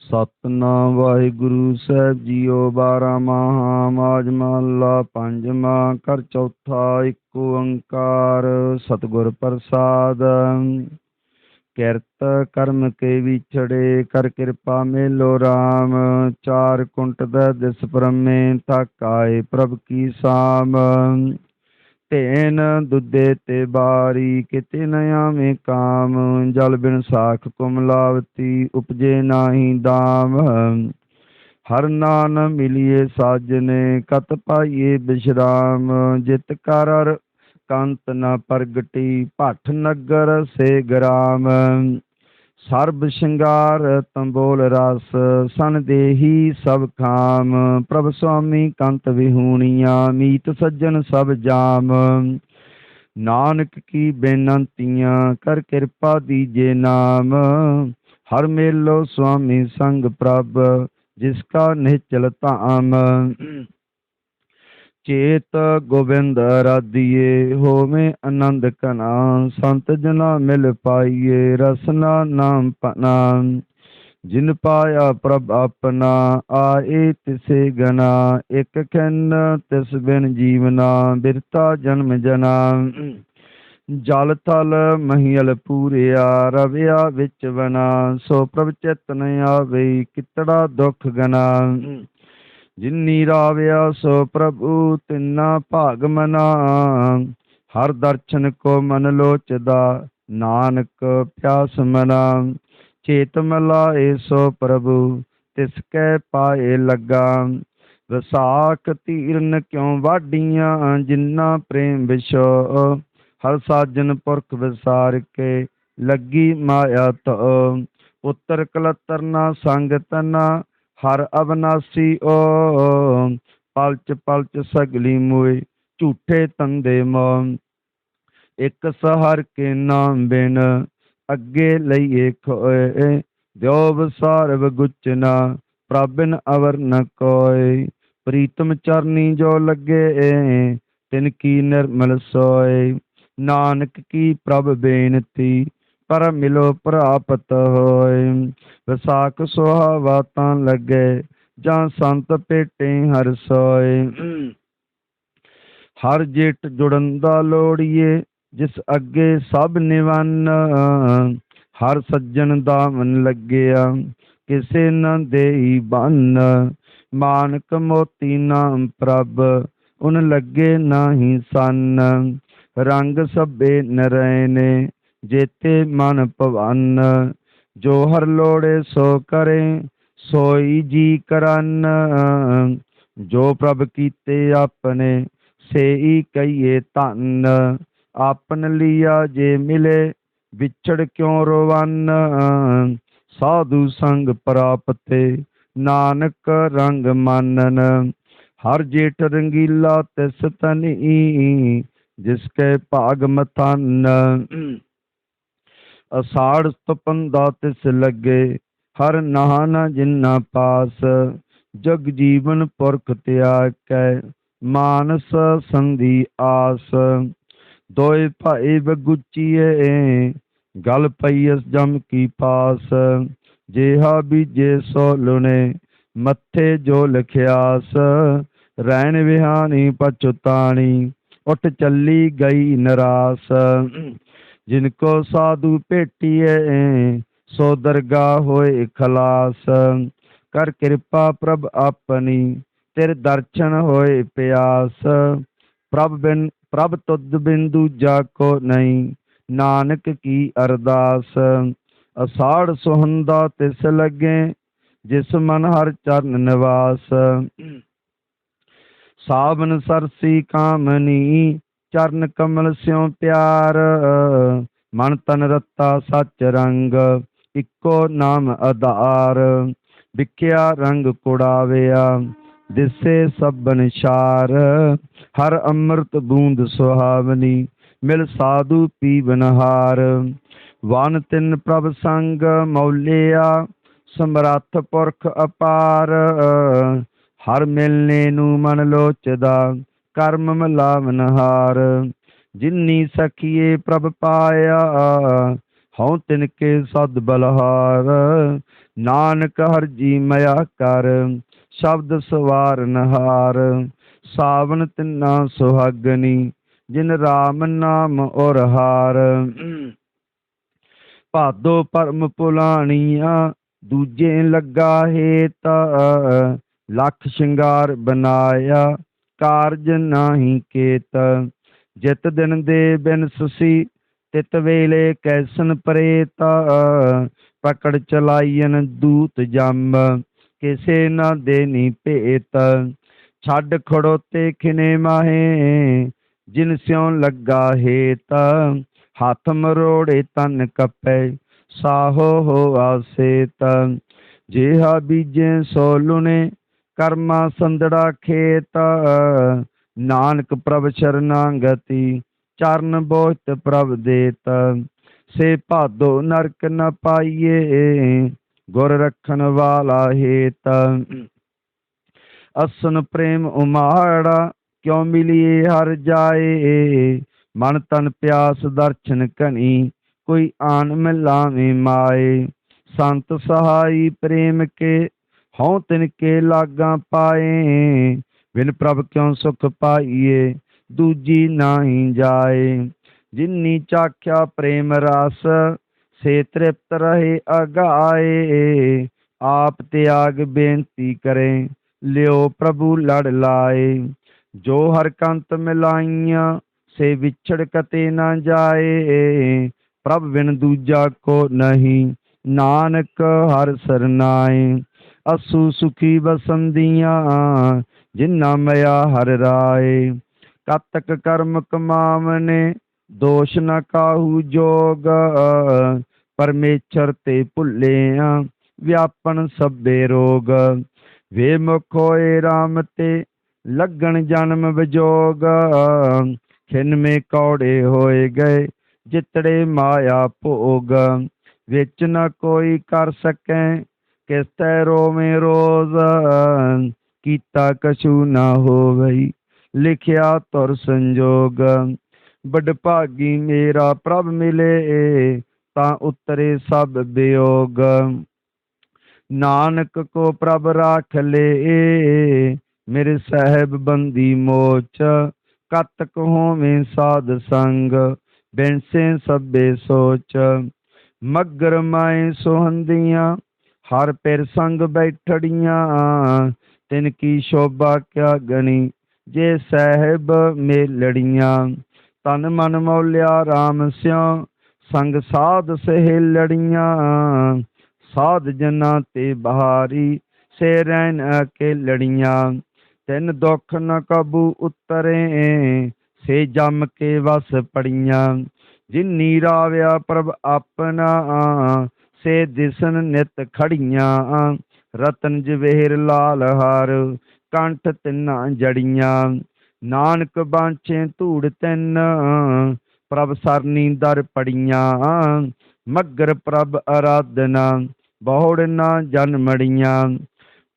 ਸਤਨਾਮ ਵਾਹਿਗੁਰੂ ਸਾਹਿਬ JIO, ਬਾਰਾਂ ਮਹਾ ਮਾਜ ਮਹੱਲਾ ਪੰਜਵਾਂ ਕਰ ਚੌਥਾ, ਇੱਕ ਓੰਕਾਰ, ਸਤਿਗੁਰ ਪ੍ਰਸਾਦ। ਕਿਰਤ ਕਰਮ ਕੇ ਵਿਛੜੇ, ਕਰ ਕਿਰਪਾ ਮੇਲੋ RAM ਚਾਰ ਕੁੰਟ ਦਾ ਦਿਸ ਪਰਮੇ ਥਾਕਾਏ ਪ੍ਰਭ ਕੀ ਸਾਮ। ਤੇਨ ਦੁੱਦੇ ਤੇ ਬਾਰੀ, ਕਿਤੇ ਨ ਆਵੇਂ ਕਾਮ। ਜਲ ਬਿਨ ਸਾਖ ਕੁਮਲਾਵਤੀ ਉਪਜੇ ਨਾਹੀ ਦਾਮ। ਹਰ ਨਾਨ ਮਿਲਿਏ ਸਾਜਨੇ, ਕਤ ਪਾਈਏ ਬਿਸ਼ਰਾਮ। ਜਿਤ ਕਰ ਅਰ ਕੰਤ ਨ ਪ੍ਰਗਟੀ, ਭੱਠ ਨਗਰ ਸੇ ਗ੍ਰਾਮ। ਸਰਬ ਸ਼ਿੰਗਾਰ ਤੰਬੋਲ ਰਸ, ਸਨ ਦੇਹੀ ਸਭ ਖਾਮ ਪ੍ਰਭ ਸੁਆਮੀ ਕੰਤ ਵਿਹੂਣੀਆਂ, ਮੀਤ ਸੱਜਣ ਸਭ ਜਾਮ। ਨਾਨਕ ਕੀ ਬੇਨੰਤੀਆਂ, ਕਰ ਕਿਰਪਾ ਦੀਜੇ ਨਾਮ। ਹਰ ਮੇਲੋ ਸੁਆਮੀ ਸੰਗ ਪ੍ਰਭ, ਜਿਸ ਕਾ ਨਿਚਲ ਧਾਮ। ਚੇਤ ਗੋਬਿੰਦ ਰਾਧੀਏ, ਹੋਵੇਂ ਆਨੰਦ ਕਨਾ ਸੰਤ ਜਨਾ ਮਿਲ ਪਾਈਏ, ਰਸਨਾ ਨਾਮ ਪਨਾ। ਜਿਨ ਪਾਇਆ ਪ੍ਰਭ ਆਪਣਾ, ਆਏ ਤਿਸੇ ਗਨਾ, ਇਕ ਖੰਨ ਤਿਸ ਬਿਨ ਜੀਵਨਾ, ਬਿਰਤਾ ਜਨਮ ਜਨਾ। ਜਲ ਥਲ ਮਹੀਲ ਪੂਰਿਆ, ਰਵਿਆ ਵਿੱਚ ਬਨਾ ਸੋ ਪ੍ਰਭ ਚਿਤਨ ਆਵੇ, ਕਿਤੜਾ ਦੁਖ ਗਨਾ। ਜਿਨੀ ਰਾਵਿਆ ਸੋ ਪ੍ਰਭੂ, ਤਿੰਨਾ ਭਾਗ ਮਨਾ ਹਰ ਦਰਸ਼ਨ ਕੋ ਮਨ ਲੋਚਦਾ, ਨਾਨਕ ਪਿਆਸ ਮਨਾ ਚੇਤ ਮਲਾਏ ਸੋ ਪ੍ਰਭੂ, ਤਿਸ ਕੈ ਪਾਏ ਲੱਗਾ ਵਿਸਾਖ ਤੀਰਨ ਕਿਉ ਵਾਡੀਆਂ ਜਿੰਨਾ ਪ੍ਰੇਮ ਵਿਸ਼ੋ ਹਰ ਸਾਜਨ ਪੁਰਖ ਵਿਸਾਰ ਕੇ ਲੱਗੀ ਮਾਇਆ ਤੋ ਪੁੱਤਰ ਕਲਤਰ ਨਾ ਸੰਗ ਹਰ ਅਵਨਾਸੀ ਓ ਪਲਚ ਪਲਚ ਸਗਲੀ ਮੋਏ ਝੂਠੇ ਤੰਦੇ ਮੋ ਇਕ ਸਹਰ ਕੇ ਨਾਮ ਬਿਨ, ਅੱਗੇ ਲਈਏ ਖੋਏ ਦਿਓ ਬਸਾਰ ਗੁਚਨਾ ਪ੍ਰਭਨ ਅਵਰ ਨ ਕੋਏ। ਪ੍ਰੀਤਮ ਚਰਨੀ ਜੋ ਲੱਗੇ, ਤਿਨ ਕੀ ਨਿਰਮਲ ਸੋਏ। ਨਾਨਕ ਕੀ ਪ੍ਰਭ ਬੇਨਤੀ ਪਰ ਮਿਲੋ ਭਰਾਪਤ ਹੋਏ। ਵਿਸਾਖ ਸੁਹਾਵਾ ਤਾਂ ਲੱਗੇ, ਜਾਂ ਸੰਤ ਭੇਟੇ ਹਰ ਸੋਏ। ਹਰ ਜੇਟ ਜੁੜਨ ਦਾ ਲੋੜੀਏ, ਜਿਸ ਅੱਗੇ ਸਭ ਨਿਵੰਨ। ਹਰ ਸੱਜਣ ਦਾ ਮਨ ਲੱਗਿਆ, ਕਿਸੇ ਨਾ ਦੇਈ ਬੰਨ। ਮਾਨਕ ਮੋਤੀ ਨਾਮ ਪ੍ਰਭ, ਉਨ ਲੱਗੇ ਨਾਹੀ ਸੰਨ। ਰੰਗ ਸਭੇ ਨਰੈਨੇ ਜੇਤੇ ਮਨ ਭਵਨ, ਜੋ ਹਰ ਲੋੜੇ ਸੋ ਕਰੇ, ਸੋਈ ਜੀ ਕਰਨ। ਜੋ ਪ੍ਰਭ ਕੀਤੇ ਆਪਣੇ, ਸੇਈ ਕਈਏ ਧੰਨ। ਆਪਨ ਲਿਆ ਜੇ ਮਿਲੇ, ਵਿਛੜ ਕਿਉ ਰਵਨ? ਸਾਧੂ ਸੰਗ ਪ੍ਰਾਪਤੇ, ਨਾਨਕ ਰੰਗ ਮਾਨਨ। ਹਰ ਜੇਠ ਰੰਗੀਲਾ ਤਿਸ ਤਨੀ, ਜਿਸ ਕੈ ਭਾਗ ਮਤਨ ਅਸਾੜ ਤਪੰਦਾ ਤਿਸ ਲੱਗੇ, ਹਰ ਨਹਾਨ ਜਿਨਾ ਪਾਸ, ਜਗ ਜੀਵਨ ਪੁਰਖ ਤਿਆਗ ਮਾਨਸ ਸੰਧੀ ਆਸ। ਦੋਇ ਭਾਈ ਬਗੁਚੀਏ ਗਲ ਪਈਸ ਜਮ ਕੀ ਪਾਸ। ਜੇਹਾ ਬੀਜੇ ਸੋ ਲੁਨੇ ਮੱਥੇ ਜੋ ਲਖਿਆਸ। ਰਹਿਣ ਵਿਹਾਨੀ ਪਛਤਾਣੀ, ਉਠ ਚੱਲੀ ਗਈ ਨਰਾਸ। ਜਿਨ ਕੋ ਸਾਧੂ ਭੇਟੀਏ ਸੋ ਦਰਗਾਹ ਹੋਏ ਖਲਾਸ। ਕਰ ਕਿਰਪਾ ਪ੍ਰਭ ਆਪਣੀ, ਤੇਰੇ ਦਰਸ਼ਨ ਹੋਏ ਪਿਆਸ। ਪ੍ਰਭ ਬਿਨ, ਪ੍ਰਭ ਤੁਧ ਬਿੰਦੂ ਜਾ ਕੋ ਨਹੀਂ, ਨਾਨਕ ਕੀ ਅਰਦਾਸ। ਅਸਾੜ ਸੁਹੰਦਾ ਤਿਸ ਲੱਗੇ, ਜਿਸ ਮਨ ਹਰ ਚਰਨ ਨਿਵਾਸ। ਸਾਵਨ ਸਰਸੀ ਕਾਮਨੀ ਚਰਨ ਕਮਲ ਸਿਉ ਪਿਆਰ, ਮਨ ਤਨ ਰਤਾ ਸੱਚ ਰੰਗ, ਇੱਕੋ ਨਾਮ ਆਧਾਰ, ਵਿਖਿਆ ਰੰਗ ਕੁੜਾਵਿਆ, ਦਿਸੇ ਸਭਨ ਸ਼ਾਰ, ਹਰ ਅੰਮ੍ਰਿਤ ਬੂੰਦ ਸੁਹਾਵਨੀ, ਮਿਲ ਸਾਧੂ ਪੀਵਨਹਾਰ ਵਨ ਤਿੰਨ ਪ੍ਰਭ ਸੰਗ ਮੌਲਿਆ, ਸਮਰੱਥ ਪੁਰਖ ਅਪਾਰ, ਹਰ ਮਿਲਨੇ ਨੂੰ ਮਨ ਲੋਚਦਾ ਕਰਮ ਮਲਾਵਨਹਾਰ ਜਿਨੀ ਸਖੀਏ ਪ੍ਰਭ ਪਾਇਆ, ਹਉ ਤਿਨ ਕੇ ਸਦ ਬਲਹਾਰ। ਨਾਨਕ ਹਰ ਜੀ ਮਇਆ ਕਰ, ਸ਼ਬਦ ਸਵਾਰਨ ਹਾਰ ਸਾਵਨ ਤਿੰਨਾ ਸੁਹਾਗਨੀ, ਜਿਨ ਰਾਮ ਨਾਮ ਔਰ ਹਾਰ। ਭਾਦੋ ਪਰਮ ਪੁਲਾਣੀਆਂ ਦੂਜੇ ਲੱਗਾ ਹੇਤ, ਲੱਖ ਸ਼ਿੰਗਾਰ ਬਨਾਇਆ ਕਾਰਜ ਨਾਹੀ ਕੇਤ। ਜਿਤ ਦਿਨ ਦੇ ਬਿਨ ਸੁਸੀ, ਤਿਤ ਵੇਲੇ ਕੈਸਨ ਪ੍ਰੇਤ। ਪਕੜ ਚਲਾਈਨ ਦੂਤ ਜੰਮ, ਕਿਸੇ ਨਾ ਦੇਨੀ ਭੇਤ। ਛੱਡ ਖੜੋਤੇ ਖਿਨੇ ਮਾਹੇ, ਜਿਨ ਸਿਉ ਲੱਗਾ ਹੇਤ। ਹੱਥ ਮਰੋੜੇ ਤਨ ਕਪੈ, ਸਾਹੋ ਹੋ ਆਸੇਤ। ਜਿਹਾ ਬੀਜੇ ਸੋ ਲੁਨੇ ਕਰਮਾ ਸੰਦੜਾ ਖੇਤ ਨਾਨਕ ਪ੍ਰਭ ਸ਼ਰਨਾਗਤੀ ਚਰਨ ਬੋਹਿਤ ਪ੍ਰਭ ਦੇਤ। ਸੇ ਭਾਦੋ ਨਰਕ ਨ ਪਾਈਏ, ਗੁਰ ਰਖਣ ਵਾਲਾ ਹੇਤ। ਅਸਨ ਪ੍ਰੇਮ ਉਮਾੜਾ, ਕਿਉ ਮਿਲੀਏ ਹਰ ਜਾਏ? ਮਨ ਤਨ ਪਿਆਸ ਦਰਸ਼ਨ ਕਨੀ, ਕੋਈ ਆਨ ਮਿਲਾਵੇਂ ਮਾਏ। ਸੰਤ ਸਹਾਈ ਪ੍ਰੇਮ ਕੇ ਹਉ ਤਿਨ ਕੇ ਲਾਗਾ ਪਾਏ ਬਿਨ ਪ੍ਰਭ ਕਿਉ ਸੁਖ ਪਾਈਏ ਦੂਜੀ ਨਾਹੀ ਜਾਏ ਜਿਨੀ ਚਾਖਿਆ ਪ੍ਰੇਮ ਰਸ ਸੇ ਤ੍ਰਿਪਤ ਰਹੇ ਅਗਾਏ ਆਪ ਤਿਆਗ ਬੇਨਤੀ ਕਰੇ ਲਿਓ ਪ੍ਰਭੂ ਲੜ ਲਾਏ ਜੋ ਹਰ ਕੰਤ ਮਿਲਾਈਆਂ ਸੇ ਵਿਛੜ ਕਤੇ ਨਾ ਜਾਏ ਪ੍ਰਭ ਬਿਨ ਦੂਜਾ ਕੋ ਨਹੀਂ ਨਾਨਕ ਹਰ ਸਰਨਾਏ ਅਸੂ ਸੁਖੀ ਬਸੰਦੀਆਂ ਜਿਨਾ ਮਿਆ ਹਰ ਰਾਏ। ਕਤਕ ਕਰਮ ਕਮਾਵਨੇ, ਦੋਸ਼ ਨ ਕਾਹੂ ਜੋਗ। ਪਰਮੇਸ਼ਰ ਤੇ ਭੁੱਲਿਆ ਵਿਆਪਨ ਸਭੇ ਰੋਗ। ਵੇ ਮੁਖ ਹੋਏ RAM ਤੇ ਲੱਗਣ ਜਨਮ ਵਿਜੋਗ। ਖਿੰਮੇ ਕੌੜੇ ਹੋਏ ਗਏ, ਜਿਤੜੇ ਮਾਇਆ ਭੋਗ। ਵਿੱਚ ਨਾ ਕੋਈ ਕਰ ਸਕੈ ਕਿਸ ਤੈ ਰੋਵੇਂ ਰੋਜ਼ ਕੀਤਾ ਕਛੂ ਨਾ ਹੋਵਈ। ਲਿਖਿਆ ਤੁਰ ਸੰਜੋਗ ਬੜ ਭਾਗੀ ਮੇਰਾ ਪ੍ਰਭ ਮਿਲੇ, ਤਾਂ ਉਤਰੇ ਸਭ ਬਿਯੋਗ ਨਾਨਕ ਕੋ ਪ੍ਰਭ ਰਾਖ ਲੇ, ਮੇਰੇ ਸਹਿਬ ਬੰਦੀ ਮੋਚ। ਕਤਕ ਹੋਵੇਂ ਸਾਧ ਸੰਗ, ਬਿਨਸੇ ਸਭੇ ਸੋਚ। ਮਗਰ ਮਾਏ ਸੁਹੰਦੀਆਂ ਹਰ ਪਿਰ ਸੰਗ ਬੈਠੜੀਆਂ, ਤਿਨ ਕੀ ਸ਼ੋਭਾ ਕਿਆ ਗਣੀ, ਜੇ ਸਹਿਬ ਮੇਲੜੀਆਂ, ਤਨ ਮਨ ਮੌਲਿਆ RAM ਸਿਉ, ਸੰਗ ਸਾਧ ਸਹੇਲੜੀਆਂ, ਸਾਧ ਜਨਾਂ ਤੇ ਬਹਾਰੀ, ਸੇ ਰਹਿਨ ਕੇ ਲੜੀਆਂ ਤਿੰਨ ਦੁੱਖ ਨ ਕਬੂ ਉਤਰੇ, ਸੇ ਜਮ ਕੇ ਵਸ ਪੜੀਆਂ, ਜਿਨੀ ਰਾਵਿਆ ਪ੍ਰਭ ਆਪਣਾ ਸੇ ਦਿਸਨ ਨਿਤ ਖੜੀਆਂ, ਰਤਨ ਜਵੇਰ ਲਾਲ ਹਾਰ, ਕੰਠ ਤਿੰਨਾਂ ਜੜੀਆਂ, ਨਾਨਕ ਬਾਂਛੇ ਧੂੜ ਤਿੰਨ, ਪ੍ਰਭ ਸਰਨੀ ਦਰ ਪੜੀਆਂ, ਮਗਰ ਪ੍ਰਭ ਅਰਾਧਨਾ, ਬਹੁੜ ਨਾ ਜਨਮੜੀਆਂ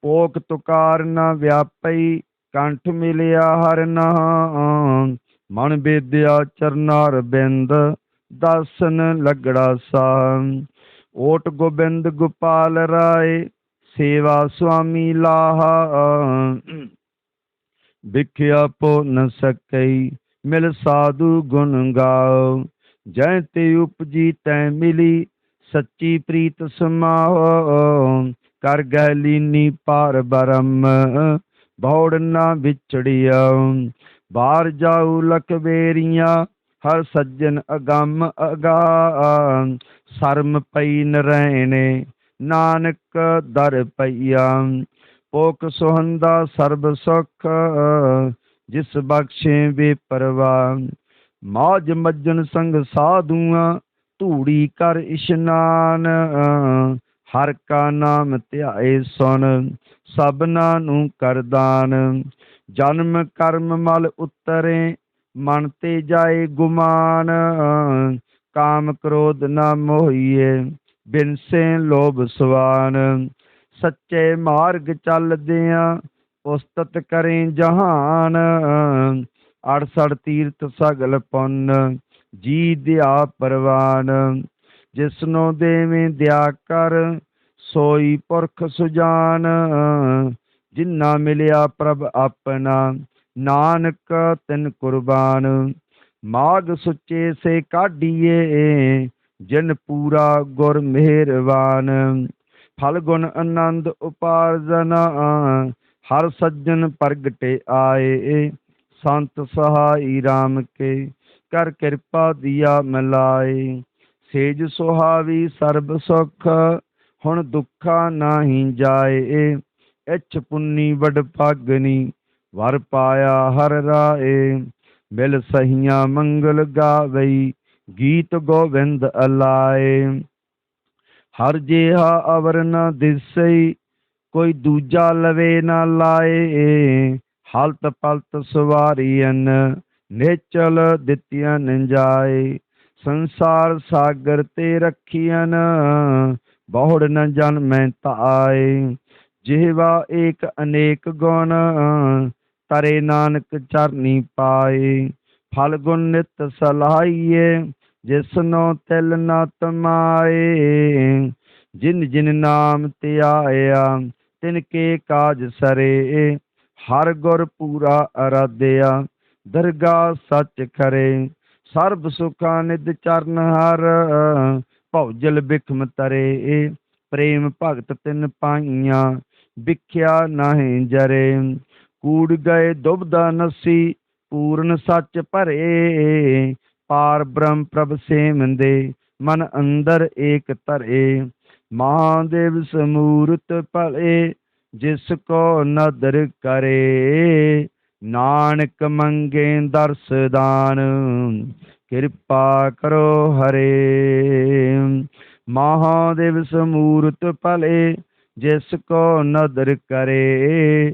ਪੋਕ ਤੁਕਾਰ ਨਾ ਵਿਆਪਈ, ਕੰਠ ਮਿਲਿਆ ਹਰ ਨਾਮ, ਮਨ ਬੇਦਿਆ ਚਰਨਾਰ ਬਿੰਦ, ਦਰਸ਼ਨ ਲਗੜਾ ਸਾਮ। ਓਟ ਗੋਬਿੰਦ ਗੋਪਾਲ ਰਾਏ, ਸੇਵਾ ਸੁਆਮੀ ਲਾਹਾ। ਵਿਖਿਆ ਪੋ ਨ ਸਕਈ ਮਿਲ ਸਾਧੂ ਗੁਣ ਗਾਓ। ਜੈ ਤੇ ਉਪਜੀ ਤੈ ਮਿਲੀ, ਸੱਚੀ ਪ੍ਰੀਤ ਸਮਾਓ। ਕਰ ਗਹਿ ਲੀਨੀ ਪਾਰ ਬਰਮ, ਬੌੜ ਨਾ ਵਿਛੜਿਆ। ਬਾਹਰ ਜਾਉ ਲਖ ਬੇਰੀਆਂ ਹਰ ਸੱਜਣ ਅਗੰਮ ਅਗਾ ਸ਼ਰਮ ਪਈ ਨਰੈਣੇ ਨਾਨਕ ਦਰ ਪਈਆ ਪੋਕ ਸੁਹੰਦਾ ਸਰਬ ਸੁਖ, ਜਿਸ ਬਖਸ਼ੇ ਬੇਪਰਵਾਹ ਮਾਜ ਮੱਜਨ ਸੰਗ ਸਾਧੂਆਂ, ਧੂੜੀ ਕਰ ਇਸ਼ਨਾਨ, ਹਰ ਕਾ ਨਾਮ ਧਿਆਏ ਸੁਣ, ਸਭਨਾ ਨੂੰ ਕਰਦਾਨ ਜਨਮ ਕਰਮ ਮਲ ਉਤਰੇ ਮਨ ਤੇ ਜਾਏ ਗੁਮਾਨ, ਕਾਮ ਕ੍ਰੋਧ ਨਾ ਮੋਹੀਏ ਬਿਨਸੇ ਲੋਭ ਸਵਾਨ। ਸੱਚੇ ਮਾਰਗ ਚੱਲਦਿਆਂ ਉਸਤਤ ਕਰੇ ਜਹਾਨ। ਅੜਸੜ ਤੀਰਥ ਸਗਲ ਪੁੰਨ, ਜੀ ਦਿਆ ਪਰਵਾਨ। ਜਿਸਨੋ ਦੇਵੇਂ ਦਿਆ ਕਰ, ਸੋਈ ਪੁਰਖ ਸੁਜਾਨ। ਜਿਨਾ ਮਿਲਿਆ ਪ੍ਰਭ ਆਪਣਾ ਨਾਨਕ ਤਿਨ ਕੁਰਬਾਨ, ਮਾਗ ਸੁੱਚੇ ਸੇ ਕਾਢੀਏ, ਜਿਨ ਪੂਰਾ ਗੁਰ ਮਿਹਰਬਾਨ। ਫਲ ਗੁਣ ਆਨੰਦ ਉਪਾਰਜਨਾ ਹਰ ਸੱਜਣ ਪ੍ਰਗਟੇ ਆਏ। ਸੰਤ ਸਹਾਈ RAM ਕੇ ਕਰ ਕਿਰਪਾ ਦੀਆ ਮਲਾਏ। ਸੇਜ ਸੁਹਾਵੀ ਸਰਬ ਸੁਖ, ਹੁਣ ਦੁੱਖਾ ਨਾਹੀ ਜਾਏ। ਇਛ ਪੁੰਨੀ ਵਡ ਭਾਗਨੀ ਵਰ ਪਾਇਆ ਹਰ ਰਾਏ ਮਿਲ ਸਹੀਆਂ ਮੰਗਲ ਗਾਵਈ, ਗੀਤ ਗੋਵਿੰਦ ਅਲਾਏ। ਹਰ ਜਿਹਾ ਅਵਰ ਨ ਦਿਸਈ, ਕੋਈ ਦੂਜਾ ਲਵੇ ਨਾ ਲਾਏ। ਹਲਤ ਪਲਤ ਸਵਾਰੀਨ ਨੇਚਲ ਦਿੱਤੀਆਂ ਜਾਏ। ਸੰਸਾਰ ਸਾਗਰ ਤੇ ਰੱਖੀਆਂ ਬਹੁੜ ਨ ਜਨ ਮੈਂ ਤਾਏ। ਜਿਹਵਾ ਏਕ ਅਨੇਕ ਗੁਣ ਤਰੇ ਨਾਨਕ ਚਰਨੀ ਪਾਏ, ਫਲ ਗੁਣ ਨਿਤ ਸਲਾਹੀਏ ਜਿਸਨੋ ਤਿਲ ਨ ਤਮਾਏ। ਜਿਨ ਜਿਨ ਨਾਮ ਧਿਆਇਆ ਤਿਨ ਕੇ ਕਾਜ ਸਰੇ। ਹਰ ਗੁਰ ਪੂਰਾ ਅਰਾਧਿਆ, ਦਰਗਾ ਸੱਚ ਖਰੇ। ਸਰਬ ਸੁਖਾਂ ਨਿਦ ਚਰਨ ਹਰ, ਭਉਜਲ ਬਿਖਮ ਤਰੇ। ਪ੍ਰੇਮ ਭਗਤ ਤਿਨ ਪਾਈਆਂ, ਵਿਖਿਆ ਨਾਹੀਂ ਜਰੇ। ਕੂੜ ਗਏ ਦੁਬਦਾ ਨਸੀ, ਪੂਰਨ ਸੱਚ ਭਰੇ। ਪਾਰ ਬ੍ਰਹਮ ਪ੍ਰਭ ਸੇਮੰਦੇ ਮਨ ਅੰਦਰ ਏਕ ਧਰੇ। ਮਹਾਦੇਵ ਸਮੂਰਤ ਭਲੇ, ਜਿਸ ਕੋ ਨਦਰ ਕਰੇ। ਨਾਨਕ ਮੰਗੇ ਦਰਸ ਦਾਨ, ਕਿਰਪਾ ਕਰੋ ਹਰੇ। ਮਹਾਦੇਵ ਸਮੂਰਤ ਭਲੇ, ਜਿਸ ਕੋ ਨਦਰ ਕਰੇ।